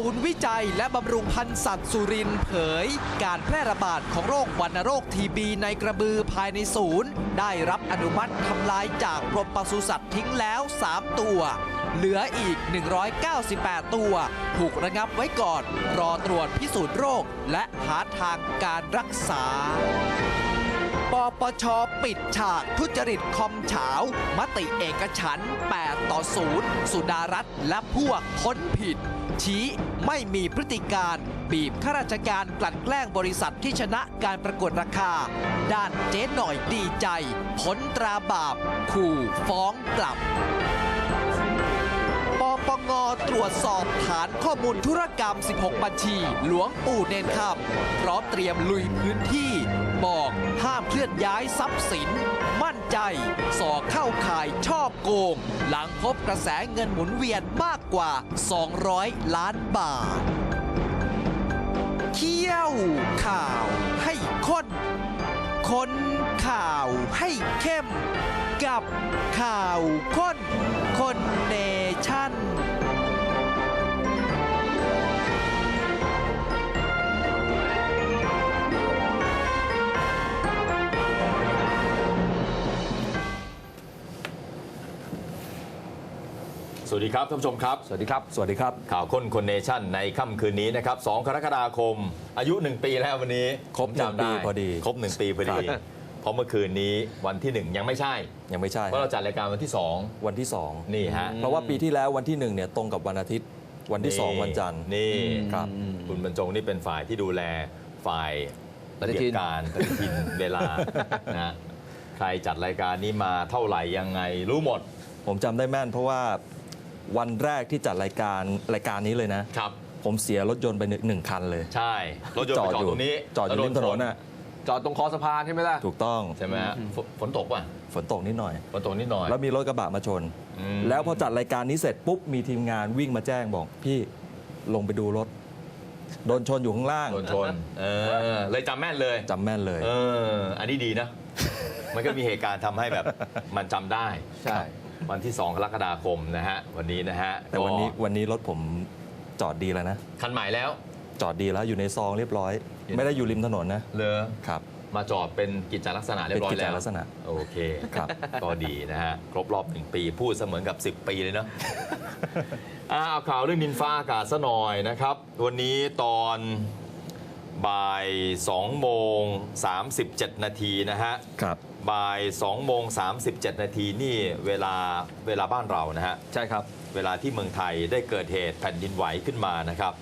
ศูนย์วิจัยและบำรุงพันธุ์สัตว์สุรินเผย การแพร่ระบาดของโรควัณโรคทีบีในกระบือภายในศูนย์ ได้รับอนุมัติทำลายจากกรมปศุสัตว์ทิ้งแล้ว 3 ตัว เหลืออีก 198 ตัว ถูกระงับไว้ก่อน รอตรวจพิสูจน์โรค และหาทางการรักษา ปปชปิดฉากทุจริตคอมเฉา มติเอกฉัน 8 ต่อ 0 สุดารัตน์และพวกพ้นผิด ชี้ไม่มีพฤติการ บีบข้าราชการกลั่นแกล้งบริษัทที่ชนะการประกวดราคา ด้านเจ๊หน่อยดีใจพ้นตราบาป ขู่ฟ้องกลับปปงตรวจสอบฐานข้อมูลธุรกรรม 16 บัญชี หลวงปู่เนนคำพร้อมเตรียมลุยพื้นที่ บอกามเคลื่อนย้ายทรัพย์สิน มั่นใจสอเข้าข่ายชอบโกง หลังพบกระแสเงินหมุนเวียนมากกว่า 200 ล้านบาท เขี้ยวข่าวให้ค้นคนข่าวให้เข้ม กับข่าวข้นคน วัสดีครับท่านผู้ชมครับ สวัสดีครับ สวัสดีครับ ข่าวค้นคนเนชั่นในค่ำคืนนี้นะครับ 2 กรกฎาคม อายุ 1 ปีแล้ววันนี้ครบผมจำได้หนึ่งปีพอดี ครบ 1 ปีพอดีครับเพราะเมื่อคืนนี้วันที่ 1 ยังไม่ใช่ ยังไม่ใช่ เพราะเราจัดรายการวันที่วันที่ 2 นี่ฮะ2เพราะว่าปีที่แล้ววันที่1เนี่ยตรงกับวันอาทิตย์ วันที่ 2 วันจันทร์ นี่ครับ คุณบรรจงนี่เป็นฝ่ายที่ดูแลฝ่ายระเบียบการปฏิทินเวลา นะ ใครจัดรายการนี้มาเท่าไหร่ยังไงรู้หมด ผมจำได้แม่นเพราะว่า วันแรกที่จัดรายการรายการนี้เลยนะครับ ผมเสียรถยนต์ไปหนึ่งหนึ่งคันเลย ใช่ รถยนต์ไปจอดตรงนี้จอดอยู่ริมถนนแล้วโน่ะจอดตรงคอสะพานใช่ไหมล่ะ ถูกต้องใช่ไหมฮะฝนฝนตกป่ะ ฝนตกนิดหน่อย ฝนตกนิดหน่อย แล้วมีรถกระบะมาชน อืม แล้วพอจัดรายการนี้เสร็จปุ๊บมีทีมงานวิ่งมาแจ้งบอกพี่ลงไปดูรถ โดนชนอยู่ข้างล่างโดนชนเออเลยจำแม่นเลยจำแม่นเลย เออ อันนี้ดีนะ มันก็มีเหตุการณ์ทำให้แบบมันจำได้ ใช่ วันที่ 2 กรกฎาคมนะฮะ วันนี้นะฮะแต่วันนี้ก็วันนี้รถผมจอดดีแล้วนะ คันใหม่แล้ว จอดดีแล้วอยู่ในซองเรียบร้อยเห็นไม่ได้อยู่ริมถนนนะเลยครับ มาจอดเป็นกิจลักษณะเรียบร้อยเป็นกิจแล้วลักษณะโอเคครับ ก็ดีนะฮะ ครบรอบหนึ่งปีพูดเสมือนกับ 10 ปีเลยเนาะ อ่าเอาข่าวเรื่องดินฟ้าอากาศซะหน่อยนะครับ วันนี้ตอนบ่าย2โมง37 นาทีนะฮะ ครับ บ่าย2โมง37 นาทีนี่เวลาเวลาบ้านเรานะฮะ ใช่ครับ เวลาที่เมืองไทยได้เกิดเหตุแผ่นดินไหวขึ้นมานะครับ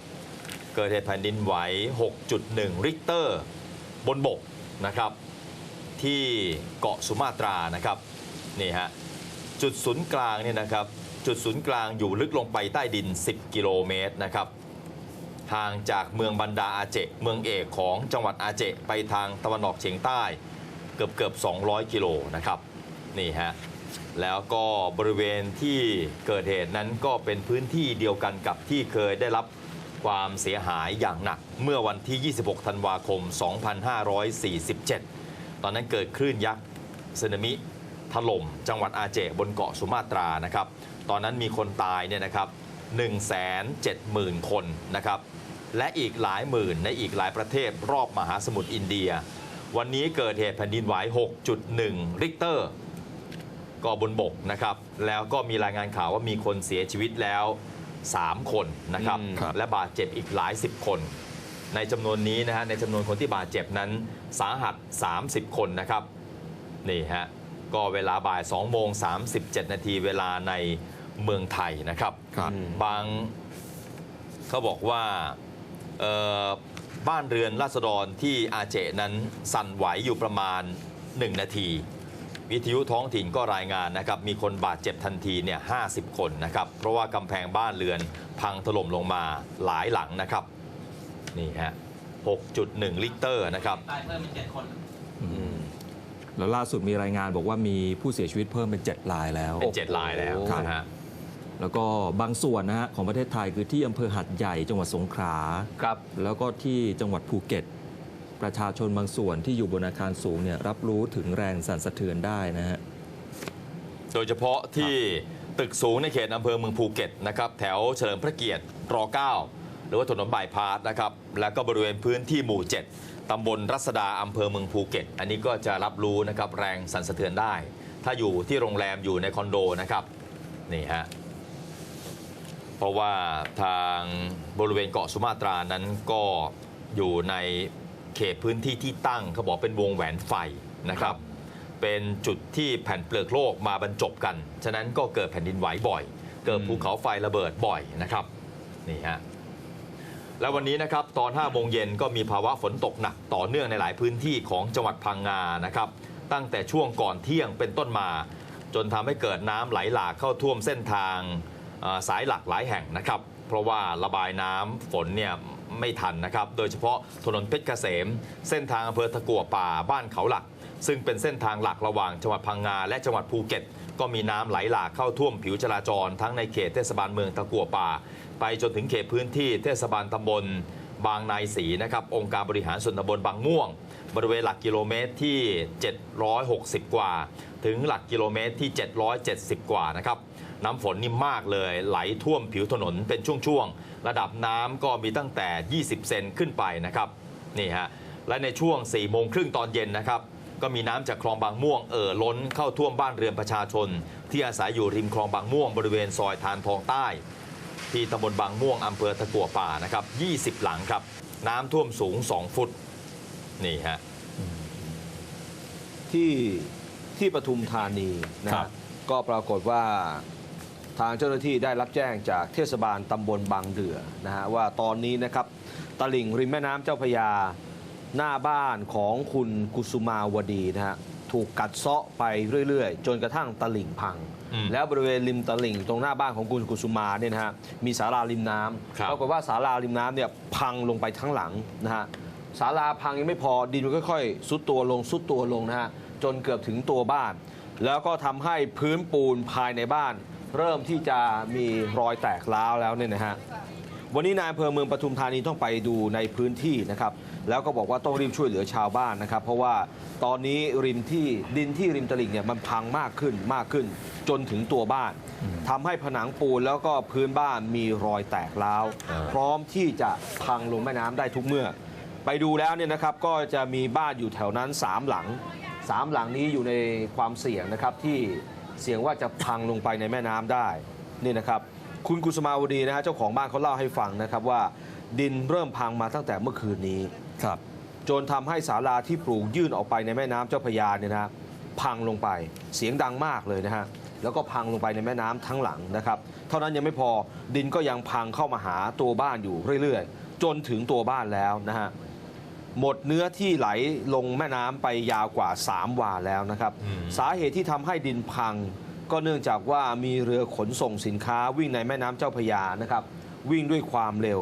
เกิดเหตุแผ่นดินไหว 6.1 ริกเตอร์บนบกนะครับ ที่เกาะสุมาตรานะครับนี่ฮะจุดศูนย์กลางเนี่ยนะครับ จุดศูนย์กลางอยู่ลึกลงไปใต้ดิน 10 กิโลเมตรนะครับห่างจากเมืองบันดาอาเจ เมืองเอกของจังหวัดอาเจ ไปทางตะวันออกเฉียงใต้ เกือบเกือบ200 กิโลนะครับนี่ฮะแล้วก็บริเวณที่เกิดเหตุนั้นก็เป็นพื้นที่เดียวกันกับที่เคยได้รับความเสียหายอย่างหนักเมื่อวันที่ 26 ธันวาคม 2547 ตอนนั้นเกิดคลื่นยักษ์สึนามิถล่มจังหวัดอาเจบนเกาะสุมาตรานะครับ ตอนนั้นมีคนตายเนี่ยนะครับ 170,000 คนนะครับ และอีกหลายหมื่นในอีกหลายประเทศรอบมหาสมุทรอินเดีย วันนี้เกิดเหตุแผ่นดินไหว 6.1 ริกเตอร์ ก็บนบกนะครับ แล้วก็มีรายงานข่าวว่ามีคนเสียชีวิตแล้ว 3 คนนะครับอืมครับและบาดเจ็บอีกหลายสิบคน ในจำนวนนี้นะฮะ ในจำนวนคนที่บาดเจ็บนั้นสาหัส 30 คนนะครับ นี่ฮะ ก็เวลาบ่าย2โมง37 นาทีเวลาในเมืองไทยนะครับครับบางเขาบอกว่าเอ่อ บ้านเรือนราษฎรที่อาเจนั้นสั่นไหวอยู่ประมาณ 1 นาที วิทยุท้องถิ่นก็รายงานนะครับ มีคนบาดเจ็บทันทีเนี่ย50 คนนะครับ เพราะว่ากำแพงบ้านเรือนพังถล่มลงมาหลายหลังนะครับ นี่ฮะ 6.1 ลิกเตอร์นะครับตายเพิ่มเป็นเจ็ดคนแล้วล่าสุดมีรายงานบอกว่ามีผู้เสียชีวิตเพิ่มเป็น 7 รายแล้วเป็นเจ็ดลายแล้วครับนะฮะ แล้วก็บางส่วนนะฮะของประเทศไทยคือที่อำเภอหัดใหญ่จังหวัดสงขลาครับ แล้วก็ที่จังหวัดภูเก็ต ประชาชนบางส่วนที่อยู่บนอาคารสูงเนี่ยรับรู้ถึงแรงสั่นสะเทือนได้นะฮะ โดยเฉพาะที่ตึกสูงในเขตอำเภอเมืองภูเก็ตนะครับแถวเฉลิมพระเกียรติรหรือว่าถนนบายพาสนะครับแล้วก็บริเวณพื้นที่หมู่ 7ตำบลรัศดาอำเภอเมืองภูเก็ต อันนี้ก็จะรับรู้นะครับแรงสั่นสะเทือนได้ ถ้าอยู่ที่โรงแรมอยู่ในคอนโดนะครับนี่ฮะ เพราะว่าทางบริเวณเกาะสุมาตรานั้นก็อยู่ในเขตพื้นที่ที่ตั้งเขาบอกเป็นวงแหวนไฟนะครับ เป็นจุดที่แผ่นเปลือกโลกมาบรรจบกัน ฉะนั้นก็เกิดแผ่นดินไหวบ่อย เกิดภูเขาไฟระเบิดบ่อยนะครับนี่ฮะแล้ววันนี้นะครับตอน5โมงเย็นก็มีภาวะฝนตกหนักต่อเนื่องในหลายพื้นที่ของจังหวัดพังงานะครับ ตั้งแต่ช่วงก่อนเที่ยงเป็นต้นมา จนทำให้เกิดน้ำไหลหลากเข้าท่วมเส้นทางเอ่อ สายหลักหลายแห่งนะครับ เพราะว่าระบายน้ำฝนเนี่ยไม่ทันนะครับ โดยเฉพาะถนนเพชรเกษม เส้นทางอำเภอตะกัวป่าบ้านเขาหลัก ซึ่งเป็นเส้นทางหลักระหว่างจังหวัดพังงาและจังหวัดภูเก็ต ก็มีน้ำไหลหลากเข้าท่วมผิวจราจร ทั้งในเขตเทศบาลเมืองตะกัวป่า ไปจนถึงเขตพื้นที่เทศบาลตำบล บางนายศรีนะครับ องค์การบริหารส่วนตำบลบางม่วง บริเวณหลักกิโลเมตรที่ 760 กว่า ถึงหลักกิโลเมตรที่ 770 กว่านะครับ น้ำฝนนี่มากเลย ไหลท่วมผิวถนนเป็นช่วงๆ ระดับน้ำก็มีตั้งแต่ 20 เซนขึ้นไปนะครับนี่ฮะและในช่วง4โมงครึ่งตอนเย็นนะครับก็มีน้ำจากคลองบางม่วงเอ่อล้นเข้าท่วมบ้านเรือนประชาชน ที่อาศัยอยู่ริมคลองบางม่วงบริเวณซอยทานทองใต้ ที่ตำบลบางม่วงอำเภอตะกัวป่านะครับ 20 หลังครับ น้ำท่วมสูง 2 ฟุต นี่ฮะ ที่ที่ปทุมธานีนะครัฮะบก็ปรากฏว่า ทางเจ้าหน้าที่ได้รับแจ้งจากเทศบาลตำบลบางเดือนะฮะว่าตอนนี้นะครับตลิ่งริมแม่น้ำเจ้าพระยาหน้าบ้านของคุณกุสุมาวดีนะฮะถูกกัดเซาะไปเรื่อยๆ จนกระทั่งตลิ่งพัง อืมแล้วบริเวณริมตลิ่งตรงหน้าบ้านของคุณกุสุมาเนี่ยนะฮะมีศาลาริมน้ำครับปรากฏว่าศาลาริมน้ำเนี่ยพังลงไปทั้งหลังนะฮะศาลาพังยังไม่พอดินมันค่อยๆซุดตัวลงซุดตัวลงนะฮะจนเกือบถึงตัวบ้าน แล้วก็ทำให้พื้นปูนภายในบ้าน เริ่มที่จะมีรอยแตกร้าวแล้วเนี่ยนะฮะวันนี้นายอำเภอเมืองปทุมธานีต้องไปดูในพื้นที่นะครับ แล้วก็บอกว่าต้องรีบช่วยเหลือชาวบ้านนะครับ เพราะว่าตอนนี้ริมที่ดินที่ริมตลิ่งเนี่ยมันพังมากขึ้นมากขึ้น จนถึงตัวบ้านทำให้ผนังปูนแล้วก็พื้นบ้านมีรอยแตกร้าว พร้อมที่จะพังลงแม่น้ำได้ทุกเมื่อ ไปดูแล้วเนี่ยนะครับก็จะมีบ้านอยู่แถวนั้น 3 หลัง 3 หลังนี้อยู่ในความเสี่ยงนะครับที่ เสี่ยงว่าจะพังลงไปในแม่น้ำได้นี่นะครับ คุณกุสมาวดีนะฮะเจ้าของบ้านเขาเล่าให้ฟังนะครับว่า ดินเริ่มพังมาตั้งแต่เมื่อคืนนี้ครับจนทำให้ศาลาที่ปลูกยื่นออกไปในแม่น้ำเจ้าพระยาเนี่ยนะฮะพังลงไปเสียงดังมากเลยนะฮะแล้วก็พังลงไปในแม่น้ำทั้งหลังนะครับ เท่านั้นยังไม่พอดินก็ยังพังเข้ามาหาตัวบ้านอยู่เรื่อยๆ จนถึงตัวบ้านแล้วนะฮะ หมดเนื้อที่ไหลลงแม่น้ำไปยาวกว่า 3 วาแล้วนะครับอืมสาเหตุที่ทำให้ดินพัง ก็เนื่องจากว่ามีเรือขนส่งสินค้าวิ่งในแม่น้ำเจ้าพระยานะครับ วิ่งด้วยความเร็ว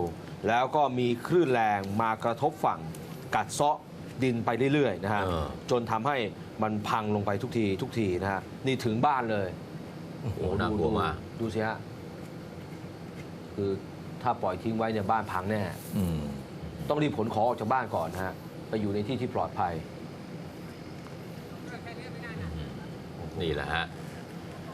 แล้วก็มีคลื่นแรงมากระทบฝั่งกัดเซาะดินไปเรื่อยๆนะฮะเออจนทำให้มันพังลงไปทุกทีทุกทีนะฮะนี่ถึงบ้านเลยโอ้โหน่ากลัวมากดูสิฮะคือถ้าปล่อยทิ้งไว้เนี่ยบ้านพังแน่อืม ต้องรีบขนของออกจากบ้านก่อนนะฮะไปอยู่ในที่ที่ปลอดภัย นี่แหละฮะ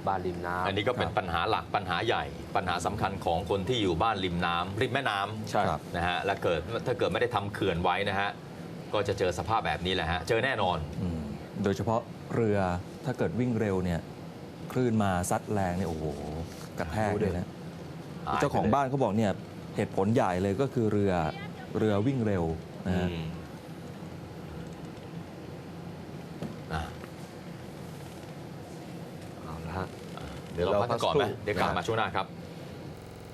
บ้านริมน้ำอันนี้ก็เป็นครับปัญหาหลักปัญหาใหญ่ ปัญหาสำคัญของคนที่อยู่บ้านริมน้ำริมแม่น้ำใช่ครับ นะฮะและเกิดถ้าเกิดไม่ได้ทำเขื่อนไว้นะฮะก็จะเจอสภาพแบบนี้แหละฮะเจอแน่นอน อืมโดยเฉพาะเรือถ้าเกิดวิ่งเร็วเนี่ยคลื่นมาซัดแรงเนี่ยโอ้โหกระแทกเลยนะหายไปเลยเจ้าของบ้านเขาบอกเนี่ยเหตุผลใหญ่เลยก็คือเรือ เรือวิ่งเร็วนะอืฮะมอะเอาละฮะเดี๋ยวเราพักกันก่อนไหมเดี๋ยวเราพักสักครู่เดี๋ยวกลับมาช่วงหน้าครับ